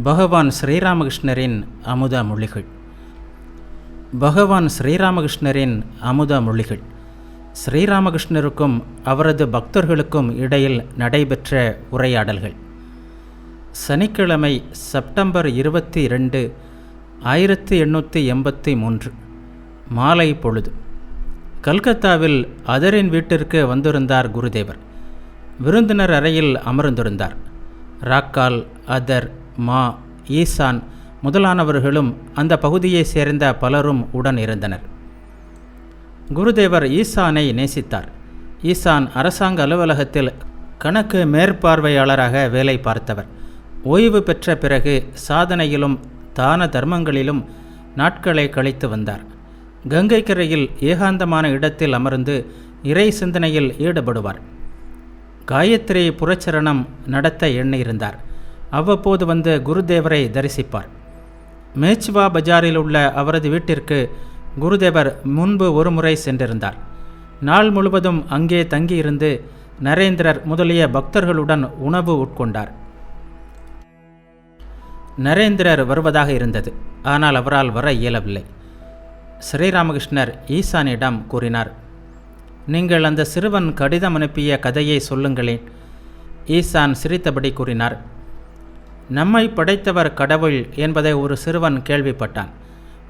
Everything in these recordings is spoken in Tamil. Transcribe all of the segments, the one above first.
பகவான் ஸ்ரீராமகிருஷ்ணரின் அமுதா மொழிகள். பகவான் ஸ்ரீராமகிருஷ்ணரின் அமுதா மொழிகள். ஸ்ரீராமகிருஷ்ணருக்கும் அவரது பக்தர்களுக்கும் இடையில் நடைபெற்ற உரையாடல்கள். சனிக்கிழமை செப்டம்பர் இருபத்தி ரெண்டு ஆயிரத்தி எண்ணூற்றி எண்பத்தி மூன்று மாலை பொழுது. கல்கத்தாவில் அதரின் வீட்டிற்கு வந்திருந்தார் குருதேவர். விருந்தினர் அறையில் அமர்ந்திருந்தார். ராக்கால் அதர் மா ஈசான் முதலானவர்களும் அந்த பகுதியைச் சேர்ந்த பலரும் உடன் இருந்தனர். குருதேவர் ஈசானை நேசித்தார். ஈசான் அரசாங்க அலுவலகத்தில் கணக்கு மேற்பார்வையாளராக வேலை பார்த்தவர். ஓய்வு பெற்ற பிறகு சாதனையிலும் தான தர்மங்களிலும் நாட்களை கழித்து வந்தார். கங்கைக்கரையில் ஏகாந்தமான இடத்தில் அமர்ந்து இறை சிந்தனையில் ஈடுபடுவார். காயத்ரி புரச்சரணம் நடத்த எண்ணியிருந்தார். அவ்வப்போது வந்து குருதேவரை தரிசிப்பார். மேச்சுவா பஜாரில் உள்ள அவரது வீட்டிற்கு குருதேவர் முன்பு ஒருமுறை சென்றிருந்தார். நாள் முழுவதும் அங்கே தங்கியிருந்து நரேந்திரர் முதலிய பக்தர்களுடன் உணவு உட்கொண்டார். நரேந்திரர் வருவதாக இருந்தது. ஆனால் அவரால் வர இயலவில்லை. ஸ்ரீராமகிருஷ்ணர் ஈசானிடம் கூறினார் நீங்கள் அந்த சிறுவன் கடிதம் அனுப்பிய கதையை சொல்லுங்களேன். ஈசான் சிரித்தபடி கூறினார் நம்மை படைத்தவர் கடவுள் என்பதை ஒரு சிறுவன் கேள்விப்பட்டான்.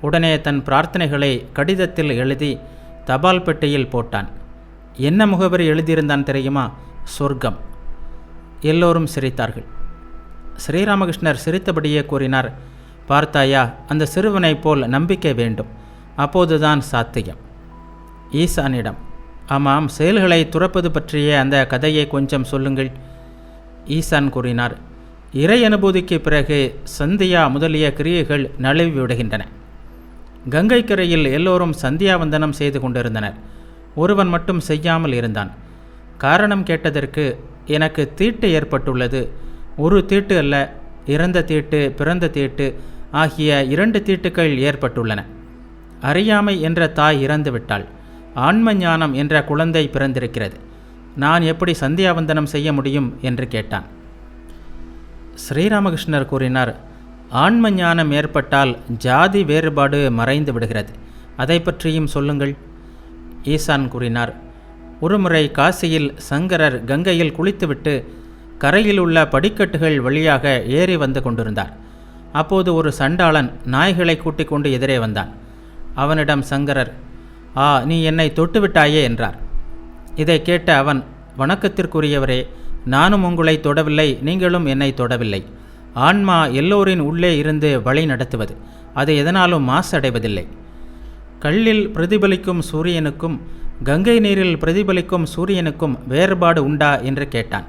உடனே தன் பிரார்த்தனைகளை கடிதத்தில் எழுதி தபால் பெட்டியில் போட்டான். என்ன முகவரி எழுதியிருந்தான் தெரியுமா? சொர்க்கம். எல்லோரும் சிரித்தார்கள். ஸ்ரீராமகிருஷ்ணர் சிரித்தபடியே கூறினார் பார்த்தாயா அந்த சிறுவனைப் போல் நம்பிக்கை வேண்டும். அப்போதுதான் சாத்தியம். ஈசானிடம் ஆமாம் செயல்களை துறப்பது பற்றிய அந்த கதையை கொஞ்சம் சொல்லுங்கள். ஈசான் கூறினார் இறை அனுபூதிக்கு பிறகு சந்தியா முதலிய கிரியைகள் நழுவி விடுகின்றன. கங்கை கரையில் எல்லோரும் சந்தியாவந்தனம் செய்து கொண்டிருந்தனர். ஒருவன் மட்டும் செய்யாமல் இருந்தான். காரணம் கேட்டதற்கு எனக்கு தீட்டு ஏற்பட்டுள்ளது. ஒரு தீட்டு அல்ல இறந்த தீட்டு பிறந்த தீட்டு ஆகிய இரண்டு தீட்டுக்கள் ஏற்பட்டுள்ளன. அறியாமை என்ற தாய் இறந்துவிட்டாள். ஆன்ம ஞானம் என்ற குழந்தை பிறந்திருக்கிறது. நான் எப்படி சந்தியாவந்தனம் செய்ய முடியும்? என்று கேட்டான். ஸ்ரீராமகிருஷ்ணர் கூறினார் ஆன்ம ஞானம் ஏற்பட்டால் ஜாதி வேறுபாடு மறைந்து விடுகிறது. அதை பற்றியும் சொல்லுங்கள். ஈசான் கூறினார் ஒருமுறை காசியில் சங்கரர் கங்கையில் குளித்துவிட்டு கரையில் உள்ள படிக்கட்டுகள் வழியாக ஏறி வந்து கொண்டிருந்தார். அப்போது ஒரு சண்டாளன் நாய்களை கூட்டிக் கொண்டு எதிரே வந்தான். அவனிடம் சங்கரர் ஆ நீ என்னை தொட்டுவிட்டாயே என்றார். இதை கேட்ட அவன் வணக்கத்திற்குரியவரே நானும் உங்களை தொடவில்லை நீங்களும் என்னை தொடவில்லை. ஆன்மா எல்லோரின் உள்ளே இருந்து வழி நடத்துவது அது எதனாலும் மாசடைவதில்லை. கல்லில் பிரதிபலிக்கும் சூரியனுக்கும் கங்கை நீரில் பிரதிபலிக்கும் சூரியனுக்கும் வேறுபாடு உண்டா என்று கேட்டான்.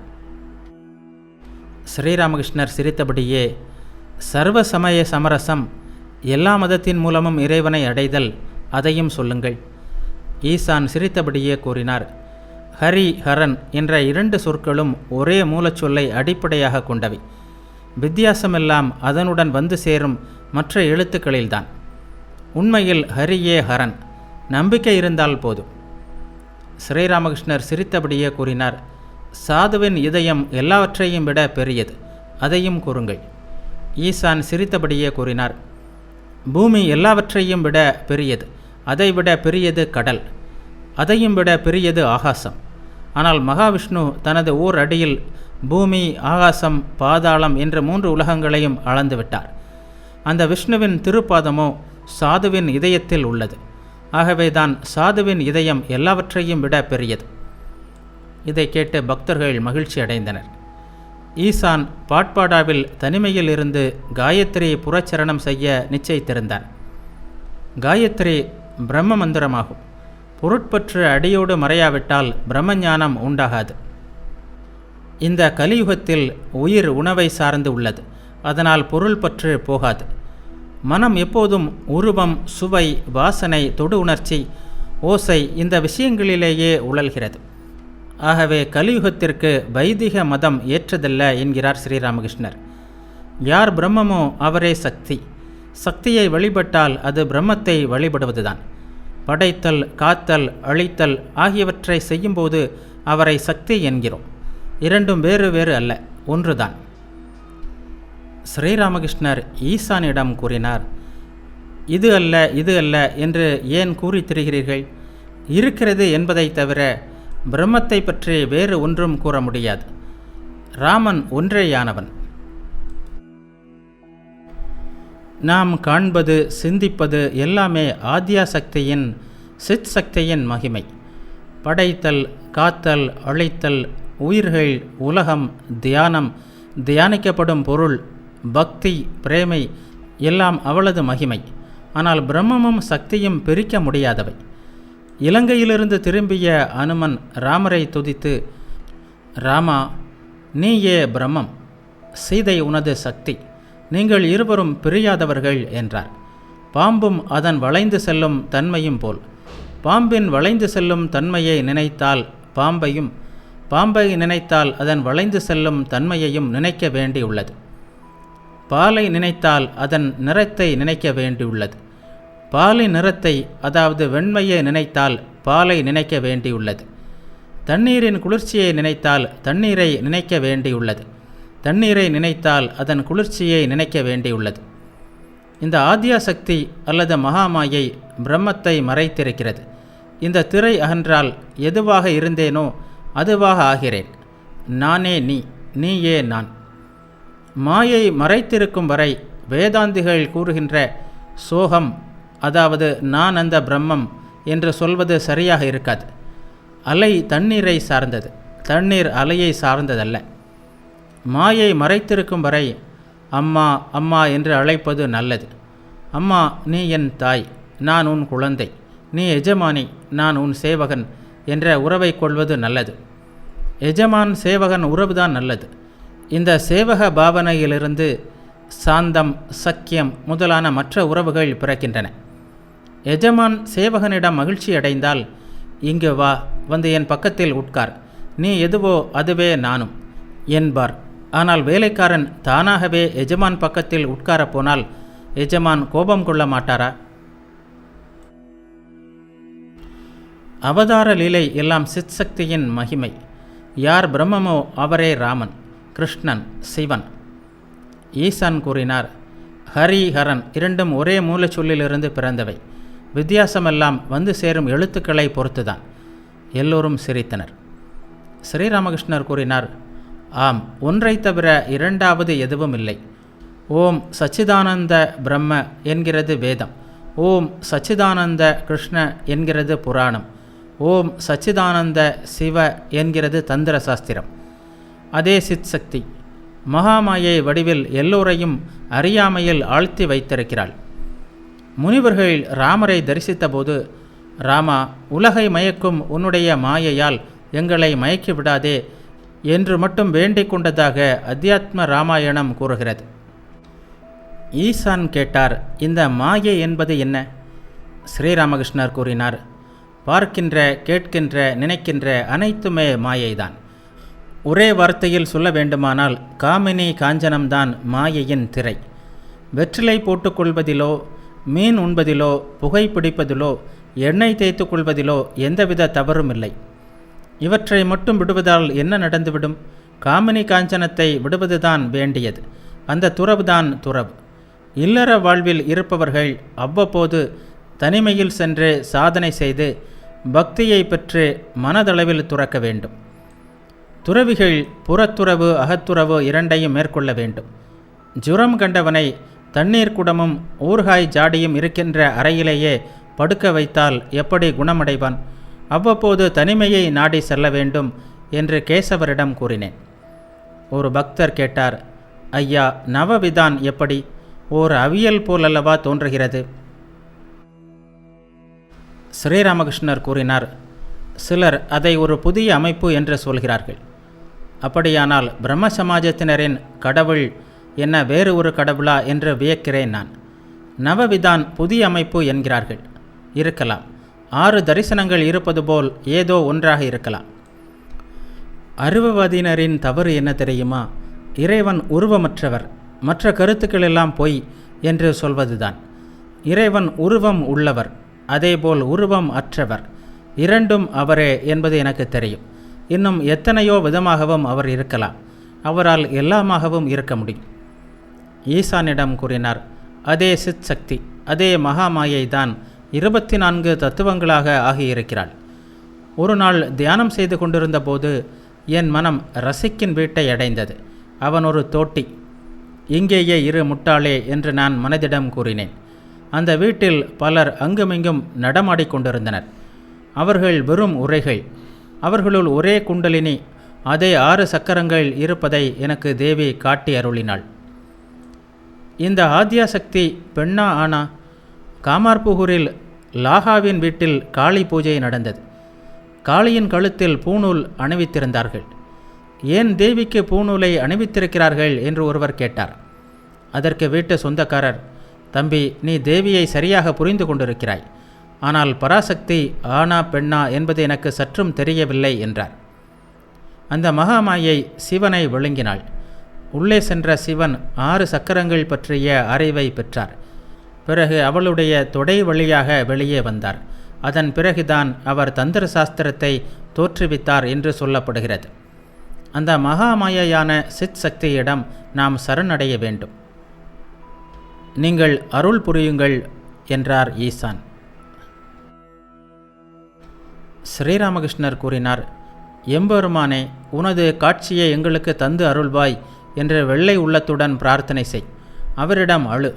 ஸ்ரீராமகிருஷ்ணர் சிரித்தபடியே சர்வ சமய சமரசம் எல்லா மதத்தின் மூலமும் இறைவனை அடைதல் அதையும் சொல்லுங்கள். ஈசான் சிரித்தபடியே கூறினார். ஹரி ஹரன் என்ற இரண்டு சொற்களும் ஒரே மூலச்சொல்லை அடிப்படையாக கொண்டவை. வித்தியாசமெல்லாம் அதனுடன் வந்து சேரும் மற்ற எழுத்துக்களில்தான். உண்மையில் ஹரியே ஹரன். நம்பிக்கை இருந்தால் போதும். ஸ்ரீராமகிருஷ்ணர் சிரித்தபடியே கூறினார் சாதுவின் இதயம் எல்லாவற்றையும் விட பெரியது. அதையும் கூறுங்கள். ஈசான் சிரித்தபடியே கூறினார் பூமி எல்லாவற்றையும் விட பெரியது. அதைவிட பெரியது கடல். அதையும் விட பெரியது ஆகாசம். ஆனால் மகாவிஷ்ணு தனது ஓர் அடியில் பூமி ஆகாசம் பாதாளம் என்ற மூன்று உலகங்களையும் அளந்து விட்டார். அந்த விஷ்ணுவின் திருப்பாதமோ சாதுவின் இதயத்தில் உள்ளது. ஆகவேதான் சாதுவின் இதயம் எல்லாவற்றையும் விட பெரியது. இதை கேட்டு பக்தர்கள் மகிழ்ச்சி அடைந்தனர். ஈசான் பாட்பாடாவில் தனிமையில் இருந்து காயத்ரி புறச்சரணம் செய்ய நிச்சயித்திருந்தார் காயத்ரி பிரம்ம மந்திரமாகும். பொருட்பற்று அடியோடு மறையாவிட்டால் பிரம்மஞானம் உண்டாகாது. இந்த கலியுகத்தில் உயிர் உணவை சார்ந்து உள்ளது. அதனால் பொருள் பற்று போகாது. மனம் எப்போதும் உருவம் சுவை வாசனை தொடு உணர்ச்சி ஓசை இந்த விஷயங்களிலேயே உழல்கிறது. ஆகவே கலியுகத்திற்கு வைதிக மதம் ஏற்றதல்ல என்கிறார் ஸ்ரீராமகிருஷ்ணர். யார் பிரம்மமோ அவரே சக்தி. சக்தியை வழிபட்டால் அது பிரம்மத்தை வழிபடுவதுதான். படைத்தல் காத்தல் அழித்தல் ஆகியவற்றை செய்யும்போது அவரை சக்தி என்கிறோம். இரண்டும் வேறு வேறு அல்ல ஒன்றுதான். ஸ்ரீராமகிருஷ்ணர் ஈசானிடம் கூறினார் இது அல்ல இது அல்ல என்று ஏன் கூறி திரிகிறீர்கள் இருக்கிறது என்பதைத் தவிர பிரம்மத்தை பற்றி வேறு ஒன்றும் கூற முடியாது. ராமன் ஒன்றேயானவன். நாம் காண்பது சிந்திப்பது எல்லாமே ஆத்யா சக்தியின் சித் சக்தியின் மகிமை. படைத்தல் காத்தல் அழைத்தல் உயிர்கள் உலகம் தியானம் தியானிக்கப்படும் பொருள் பக்தி பிரேமை எல்லாம் அவளது மகிமை. ஆனால் பிரம்மமும் சக்தியும் பிரிக்க முடியாதவை. இலங்கையிலிருந்து திரும்பிய அனுமன் ராமரை துதித்து ராமா நீயே பிரம்மம் சீதை உனது சக்தி. நீங்கள் இருவரும் பிரியாதவர்கள் என்றார். பாம்பும் அதன் வளைந்து செல்லும் தன்மையும் போல். பாம்பின் வளைந்து செல்லும் தன்மையை நினைத்தால் பாம்பையும் பாம்பை நினைத்தால் அதன் வளைந்து செல்லும் தன்மையையும் நினைக்க வேண்டியுள்ளது. பாலை நினைத்தால் அதன் நிறத்தை நினைக்க வேண்டியுள்ளது. பாலின் நிறத்தை அதாவது வெண்மையை நினைத்தால் பாலை நினைக்க வேண்டியுள்ளது. தண்ணீரின் குளிர்ச்சியை நினைத்தால் தண்ணீரை நினைக்க வேண்டியுள்ளது. தண்ணீரை நினைத்தால் அதன் குளிர்ச்சியை நினைக்க வேண்டியுள்ளது. இந்த ஆத்யா சக்தி அல்லது மகாமாயை பிரம்மத்தை மறைத்திருக்கிறது. இந்த திரை அகன்றால் எதுவாக இருந்தேனோ அதுவாக ஆகிறேன். நானே நீ நீயே நான். மாயை மறைத்திருக்கும் வரை வேதாந்திகள் கூறுகின்ற சோகம் அதாவது நான் அந்த பிரம்மம் என்று சொல்வது சரியாக இருக்காது. அலை தண்ணீரை சார்ந்தது தண்ணீர் அலையை சார்ந்ததல்ல. மாயை மறைத்திருக்கும் வரை அம்மா அம்மா என்று அழைப்பது நல்லது. அம்மா நீ என் தாய் நான் உன் குழந்தை. நீ எஜமானி நான் உன் சேவகன் என்ற உறவை கொள்வது நல்லது. எஜமான் சேவகன் உறவுதான் நல்லது. இந்த சேவக பாவனையிலிருந்து சாந்தம் சக்கியம் முதலான மற்ற உறவுகள் பிறக்கின்றன. எஜமான் சேவகனிடம் மகிழ்ச்சி அடைந்தால் இங்கு வா வந்து என் பக்கத்தில் உட்கார். நீ எதுவோ அதுவே நானும் என்பார். ஆனால் வேலைக்காரன் தானாகவே எஜமான் பக்கத்தில் உட்காரப் போனால் எஜமான் கோபம் கொள்ள மாட்டாரா? அவதார லீலை எல்லாம் சித் சக்தியின் மகிமை. யார் பிரம்மமோ அவரே ராமன் கிருஷ்ணன் சிவன். ஈசான் கூறினார் ஹரி ஹரன் இரண்டும் ஒரே மூலச்சொல்லிலிருந்து பிறந்தவை. வித்தியாசமெல்லாம் வந்து சேரும் எழுத்துக்களை பொறுத்துதான். எல்லோரும் சிரித்தனர். ஸ்ரீராமகிருஷ்ணர் கூறினார் ஆம் ஒன்றை தவிர இரண்டாவது எதுவும் இல்லை. ஓம் சச்சிதானந்த பிரம்ம என்கிறது வேதம். ஓம் சச்சிதானந்த கிருஷ்ண என்கிறது புராணம். ஓம் சச்சிதானந்த சிவ என்கிறது தந்திர சாஸ்திரம் அதே சித் சக்தி. மகாமாயை வடிவில் எல்லோரையும் அறியாமையில் ஆழ்த்தி வைத்திருக்கிறாள். முனிவர்கள் ராமரை தரிசித்தபோது ராமா உலகை மயக்கும் உன்னுடைய மாயையால் எங்களை மயக்கி விடாதே என்று மட்டும் வேண்டிக் கொண்டதாக அத்தியாத்ம ராமாயணம் கூறுகிறது. ஈசான் கேட்டார் இந்த மாயை என்பது என்ன? ஸ்ரீராமகிருஷ்ணர் கூறினார் பார்க்கின்ற கேட்கின்ற நினைக்கின்ற அனைத்துமே மாயைதான். ஒரே வார்த்தையில் சொல்ல வேண்டுமானால் காமினி காஞ்சனம்தான் மாயையின் திரை. வெற்றிலை போட்டுக்கொள்வதிலோ மீன் உண்பதிலோ புகைப்பிடிப்பதிலோ எண்ணெய் தேய்த்து கொள்வதிலோ எந்தவித தவறும் இல்லை. இவற்றை மட்டும் விடுவதால் என்ன நடந்துவிடும்? காமினி காஞ்சனத்தை விடுவதுதான் வேண்டியது. அந்த துறவுதான் துறவு. இல்லற வாழ்வில் இருப்பவர்கள் அவ்வப்போது தனிமையில் சென்று சாதனை செய்து பக்தியை பெற்று மனதளவில் துறக்க வேண்டும். துறவிகள் புறத்துறவு அகத்துறவு இரண்டையும் மேற்கொள்ள வேண்டும். ஜுரம் கண்டவனை தண்ணீர் குடமும் ஊர்காய் ஜாடியும் இருக்கின்ற அறையிலேயே படுக்க வைத்தால் எப்படி குணமடைவான்? அவ்வப்போது தனிமையை நாடி செல்ல வேண்டும் என்று கேசவரிடம் கூறினேன். ஒரு பக்தர் கேட்டார் ஐயா நவவிதான் எப்படி? ஓர் அவியல் போலல்லவா தோன்றுகிறது? ஸ்ரீராமகிருஷ்ணர் கூறினார் சிலர் அதை ஒரு புதிய அமைப்பு என்று சொல்கிறார்கள். அப்படியானால் பிரம்ம சமாஜத்தினரின் கடவுள் என்ன வேறு ஒரு கடவுளா என்று வியக்கிறேன் நான். நவவிதான் புதிய அமைப்பு என்கிறார்கள். இருக்கலாம். ஆறு தரிசனங்கள் இருப்பது போல் ஏதோ ஒன்றாக இருக்கலாம். அருவவாதியினரின் தவறு என்ன தெரியுமா? இறைவன் உருவமற்றவர். மற்ற கருத்துக்கள் எல்லாம் பொய் என்று சொல்வதுதான். இறைவன் உருவம் உள்ளவர் அதேபோல் உருவம் அற்றவர். இரண்டும் அவரே என்பது எனக்கு தெரியும். இன்னும் எத்தனையோ விதமாகவும் அவர் இருக்கலாம். அவரால் எல்லாமாகவும் இருக்க முடியும். ஈசானிடம் கூறினார் அதே சித் சக்தி அதே மகாமாயை தான் இருபத்தி நான்கு தத்துவங்களாக ஆகியிருக்கிறாள். ஒரு நாள் தியானம் செய்து கொண்டிருந்த போது என் மனம் ரசிக்கின் வீட்டை அடைந்தது. அவன் ஒரு தோட்டி. இங்கேயே இரு முட்டாளே என்று நான் மனதிடம் கூறினேன். அந்த வீட்டில் பலர் அங்குமிங்கும் நடமாடிக்கொண்டிருந்தனர் அவர்கள் வெறும் உரைகள். அவர்களுள் ஒரே குண்டலினி அதே ஆறு சக்கரங்கள் இருப்பதை எனக்கு தேவி காட்டி அருளினாள். இந்த ஆத்யா சக்தி பெண்ணா ஆனா காமார்புகூரில் லாகாவின் வீட்டில் காளி பூஜை நடந்தது. காளியின் கழுத்தில் பூநூல் அணிவித்திருந்தார்கள். ஏன் தேவிக்கு பூநூலை அணிவித்திருக்கிறார்கள்? என்று ஒருவர் கேட்டார். அதற்கு வீட்டு சொந்தக்காரர் தம்பி நீ தேவியை சரியாக புரிந்து கொண்டிருக்கிறாய். ஆனால் பராசக்தி ஆனா பெண்ணா என்பது எனக்கு சற்றும் தெரியவில்லை என்றார். அந்த மகாமாயை சிவனை விழுங்கினாள். உள்ளே சென்ற சிவன் ஆறு சக்கரங்கள் பற்றிய அறிவை பெற்றார். பிறகு அவளுடைய தொடை வழியாக வெளியே வந்தார். அதன் பிறகுதான் அவர் தந்திர சாஸ்திரத்தை தோற்றுவித்தார் என்று சொல்லப்படுகிறது. அந்த மகாமாயையான சித் சக்தியிடம் நாம் சரணடைய வேண்டும். நீங்கள் அருள் புரியுங்கள் என்றார் ஈசான். ஸ்ரீராமகிருஷ்ணர் கூறினார் எம்பெருமானே உனது காட்சியை எங்களுக்கு தந்து அருள்வாய் என்று வெள்ளை உள்ளத்துடன் பிரார்த்தனை செய். அவரிடம் அழு.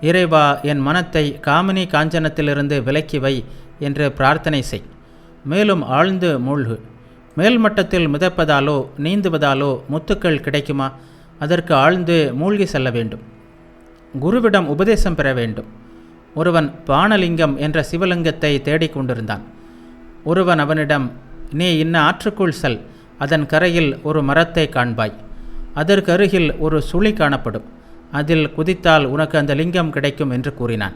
இறைவா என் மனத்தை காமினி காஞ்சனத்திலிருந்து விலக்கி வை என்று பிரார்த்தனை செய். மேலும் ஆழ்ந்து மூழ்கு. மேல்மட்டத்தில் மிதப்பதாலோ நீந்துவதாலோ முத்துக்கள் கிடைக்குமா? அதற்கு ஆழ்ந்து மூழ்கி செல்ல வேண்டும். குருவிடம் உபதேசம் பெற வேண்டும். ஒருவன் பானலிங்கம் என்ற சிவலிங்கத்தை தேடிக்கொண்டிருந்தான் ஒருவன் அவனிடம் நீ இன்ன ஆற்றுக்குள் செல். அதன் கரையில் ஒரு மரத்தை காண்பாய். அதற்கு அருகில் ஒரு சுழி காணப்படும். அதில் குதித்தால் உனக்கு அந்த லிங்கம் கிடைக்கும் என்று கூறினான்.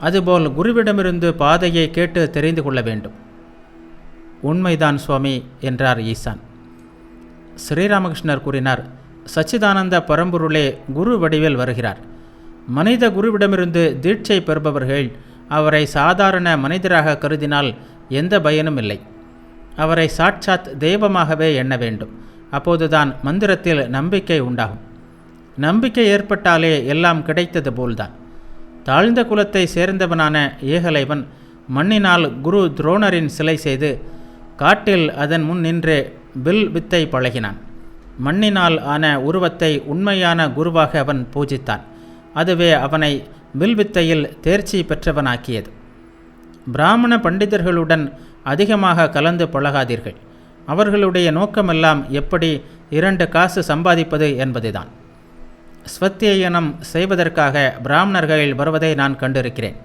அதுபோல் குருவிடமிருந்து பாதையை கேட்டு தெரிந்து கொள்ள வேண்டும். உண்மைதான் சுவாமி என்றார் ஈசான். ஸ்ரீராமகிருஷ்ணர் கூறினார் சச்சிதானந்த பரம்பொருளே குரு வடிவில் வருகிறார். மனித குருவிடமிருந்து தீட்சை பெறுபவர்கள் அவரை சாதாரண மனிதராக கருதினால் எந்த பயனும் இல்லை. அவரை சாட்சாத் தெய்வமாகவே எண்ண வேண்டும். அப்போதுதான் மந்திரத்தில் நம்பிக்கை உண்டாகும். நம்பிக்கை ஏற்பட்டாலே எல்லாம் கிடைத்தது போல்தான். தாழ்ந்த குலத்தை சேர்ந்தவனான ஏகலைவன் மண்ணினால் குரு துரோணரின் சிலை செய்து காட்டில் அதன் முன் நின்று வில் வித்தை பழகினான். மண்ணினால் ஆன உருவத்தை உண்மையான குருவாக அவன் பூஜித்தான். அதுவே அவனை வில் வித்தையில் தேர்ச்சி பெற்றவனாக்கியது. பிராமண பண்டிதர்களுடன் அதிகமாக கலந்து பழகாதீர்கள். அவர்களுடைய நோக்கமெல்லாம் எப்படி இரண்டு காசு சம்பாதிப்பது என்பதுதான். ஸ்வத்தியனம் செய்வதற்காக பிராமணர்களில் வருவதை நான் கண்டிருக்கிறேன்.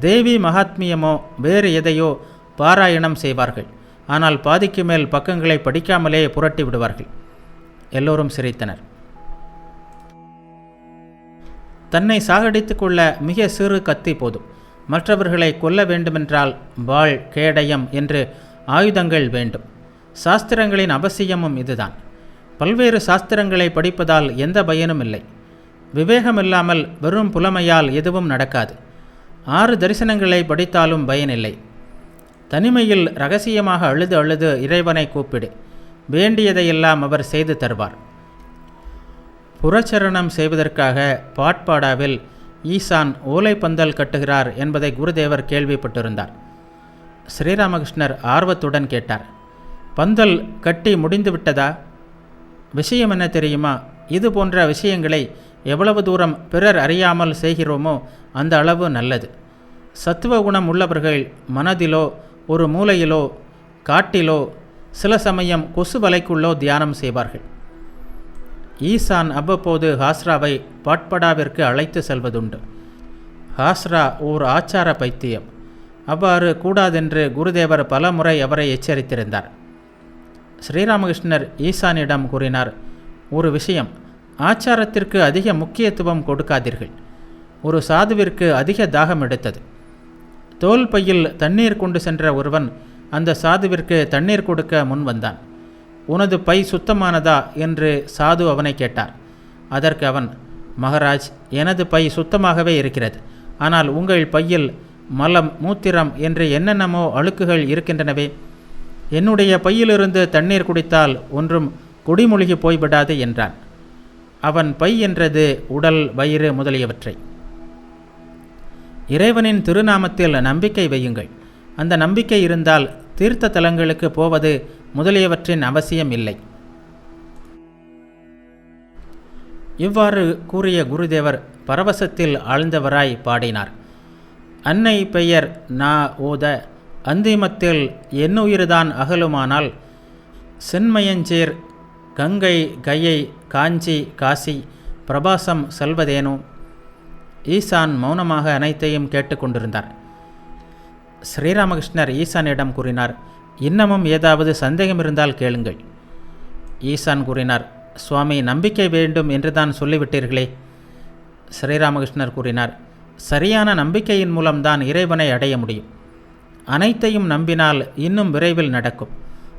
தேவி மகாத்மியமோ வேறு எதையோ பாராயணம் செய்வார்கள். ஆனால் பாதிக்கு மேல் பக்கங்களை படிக்காமலே புரட்டி விடுவார்கள். எல்லோரும் சிரித்தனர். தன்னை சாகடித்து கொள்ள மிக சிறு கத்தி போதும். மற்றவர்களை கொல்ல வேண்டுமென்றால் வாள் கேடயம் என்று ஆயுதங்கள் வேண்டும். சாஸ்திரங்களின் அவசியமும் இதுதான். பல்வேறு சாஸ்திரங்களை படிப்பதால் எந்த பயனும் இல்லை. விவேகமில்லாமல் வெறும் புலமையால் எதுவும் நடக்காது. ஆறு தரிசனங்களை படித்தாலும் பயனில்லை. தனிமையில் ரகசியமாக அழுது அழுது இறைவனை கூப்பிடு. வேண்டியதையெல்லாம் அவர் செய்து தருவார். புறச்சரணம் செய்வதற்காக பாட்பாடாவில் ஈசான் ஓலைப்பந்தல் கட்டுகிறார் என்பதை குருதேவர் கேள்விப்பட்டிருந்தார். ஸ்ரீராமகிருஷ்ணர் ஆர்வத்துடன் கேட்டார். பந்தல் கட்டி முடிந்து விட்டதா விஷயம் என்ன தெரியுமா? இது போன்ற விஷயங்களை எவ்வளவு தூரம் பிறர் அறியாமல் செய்கிறோமோ அந்த அளவு நல்லது. சத்துவ குணம் உள்ளவர்கள் மனதிலோ ஒரு மூலையிலோ காட்டிலோ சில சமயம் கொசு வலைக்குள்ளோ தியானம் செய்வார்கள். ஈசான் அவ்வப்போது ஹாஸ்ராவை பாட்படாவிற்கு அழைத்து செல்வதுண்டு. ஹாஸ்ரா ஓர் ஆச்சார பைத்தியம். அவ்வாறு கூடாதென்று குருதேவர் பலமுறை அவரை எச்சரித்திருந்தார். ஸ்ரீராமகிருஷ்ணர் ஈசானிடம் கூறினார் ஒரு விஷயம் ஆச்சாரத்திற்கு அதிக முக்கியத்துவம் கொடுக்காதீர்கள். ஒரு சாதுவிற்கு அதிக தாகம் எடுத்தது. தோல் பையில் தண்ணீர் கொண்டு சென்ற ஒருவன் அந்த சாதுவிற்கு தண்ணீர் கொடுக்க முன் வந்தான். உனது பை சுத்தமானதா? என்று சாது அவனை கேட்டார். அதற்கு அவன் மகராஜ் எனது பை சுத்தமாகவே இருக்கிறது. ஆனால் உங்கள் பையில் மலம் மூத்திரம் என்று என்னென்னமோ அழுக்குகள் இருக்கின்றனவே என்னுடைய பையிலிருந்து தண்ணீர் குடித்தால் ஒன்றும் குடிமூழ்கி போய்விடாது என்றான். அவன் பை என்றது உடல் வயிறு முதலியவற்றை. இறைவனின் திருநாமத்தில் நம்பிக்கை வையுங்கள். அந்த நம்பிக்கை இருந்தால் தீர்த்த தலங்களுக்கு போவது முதலியவற்றின் அவசியம் இல்லை. இவ்வாறு கூறிய குருதேவர் பரவசத்தில் ஆழ்ந்தவராய் பாடினார். அன்னை பெயர் நா ஓத அந்திமத்தில் என்னுயிர்தான் அகலுமானால் சென்மயஞ்சீர் கங்கை கையை காஞ்சி காசி பிரபாசம் செல்வதேனோ? ஈசான் மௌனமாக அனைத்தையும் கேட்டுக்கொண்டிருந்தார் ஸ்ரீராமகிருஷ்ணர் ஈசானிடம் கூறினார் இன்னமும் ஏதாவது சந்தேகம் இருந்தால் கேளுங்கள். ஈசான் கூறினார் சுவாமி நம்பிக்கை வேண்டும் என்று தான் சொல்லிவிட்டீர்களே. ஸ்ரீராமகிருஷ்ணர் கூறினார் சரியான நம்பிக்கையின் மூலம்தான் இறைவனை அடைய முடியும். அனைத்தையும் நம்பினால் இன்னும் விரைவில் நடக்கும்.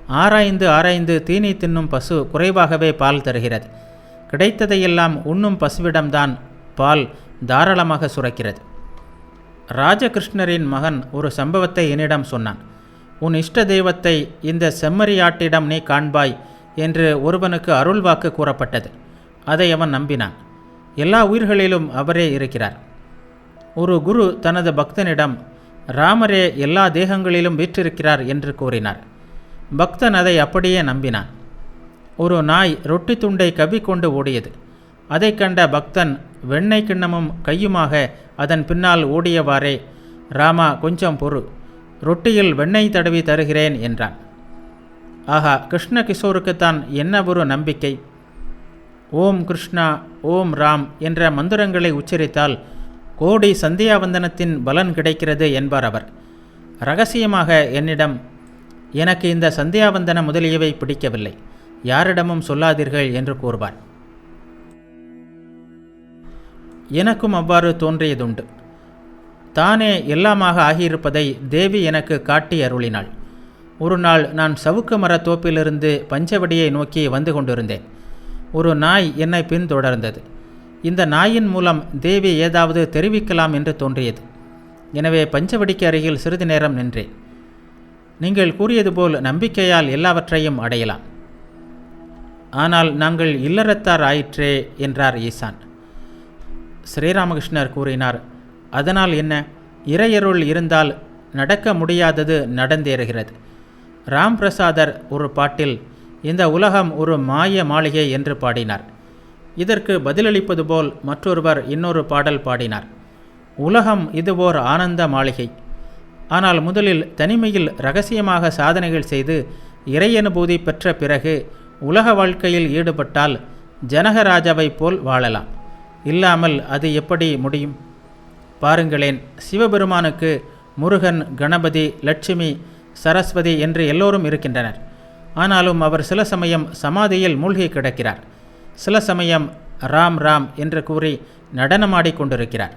ஆராய்ந்து ஆராய்ந்து தீனி தின்னும் பசு குறைவாகவே பால் தருகிறது. கிடைத்ததையெல்லாம் உண்ணும் பசுவிடம்தான் பால் தாராளமாக சுரக்கிறது. ராஜகிருஷ்ணரின் மகன் ஒரு சம்பவத்தை என்னிடம் சொன்னான். உன் இஷ்ட தெய்வத்தை இந்த செம்மறியாட்டிடம் நீ காண்பாய் என்று ஒருவனுக்கு அருள்வாக்கு கூறப்பட்டது. அதை அவன் நம்பினான். எல்லா உயிர்களிலும் அவரே இருக்கிறார். ஒரு குரு தனது பக்தனிடம் ராமரே எல்லா தேகங்களிலும் வீற்றிருக்கிறார் என்று கூறினார். பக்தன் அதை அப்படியே நம்பினான். ஒரு நாய் ரொட்டி துண்டை கவ்விக்கொண்டு ஓடியது. அதை கண்ட பக்தன் வெண்ணெய் கிண்ணமும் கையுமாக அதன் பின்னால் ஓடியவாறே ராமா கொஞ்சம் பொறு. ரொட்டியில் வெண்ணெய் தடவி தருகிறேன் என்றான். ஆஹா கிருஷ்ண கிஷோருக்குத்தான் என்ன ஒரு நம்பிக்கை? ஓம் கிருஷ்ணா ஓம் ராம் என்ற மந்திரங்களை உச்சரித்தால் கோடி சந்தியாவந்தனத்தின் பலன் கிடைக்கிறது என்பார் அவர். ரகசியமாக என்னிடம் எனக்கு இந்த சந்தியாவந்தன முதலியவை பிடிக்கவில்லை. யாரிடமும் சொல்லாதீர்கள் என்று கூறுவார். எனக்கும் அவ்வாறு தோன்றியதுண்டு. தானே எல்லாமாக ஆகியிருப்பதை தேவி எனக்கு காட்டி அருளினாள். ஒரு நாள் நான் சவுக்கு மரத் தோப்பிலிருந்து பஞ்சவடியை நோக்கி வந்து கொண்டிருந்தேன். ஒரு நாய் என்னை பின்தொடர்ந்தது. இந்த நாயின் மூலம் தேவி ஏதாவது தெரிவிக்கலாம் என்று தோன்றியது. எனவே பஞ்சவடிக்கு அருகில் சிறிது நேரம் நின்றேன். நீங்கள் கூறியது போல் நம்பிக்கையால் எல்லாவற்றையும் அடையலாம். ஆனால் நாங்கள் இல்லறத்தார் ஆயிற்றே என்றார் ஈசான். ஸ்ரீராமகிருஷ்ணர் கூறினார் அதனால் என்ன? இறையருள் இருந்தால் நடக்க முடியாதது நடந்தேறுகிறது. ராம் பிரசாதர் ஒரு பாட்டில் இந்த உலகம் ஒரு மாய மாளிகை என்று பாடினார். இதற்கு பதிலளிப்பது போல் மற்றொருவர் இன்னொரு பாடல் பாடினார். உலகம் இது ஓர் ஆனந்த மாளிகை. ஆனால் முதலில் தனிமையில் ரகசியமாக சாதனைகள் செய்து இறையனுபூதி பெற்ற பிறகு உலக வாழ்க்கையில் ஈடுபட்டால் ஜனகராஜாவைப் போல் வாழலாம். இல்லாமல் அது எப்படி முடியும்? பாருங்களேன் சிவபெருமானுக்கு முருகன் கணபதி லட்சுமி சரஸ்வதி என்று எல்லோரும் இருக்கின்றனர். ஆனாலும் அவர் சில சமயம் சமாதியில் மூழ்கி கிடக்கிறார். சில சமயம் ராம் ராம் என்று கூறி நடனமாடிக் கொண்டிருக்கிறார்.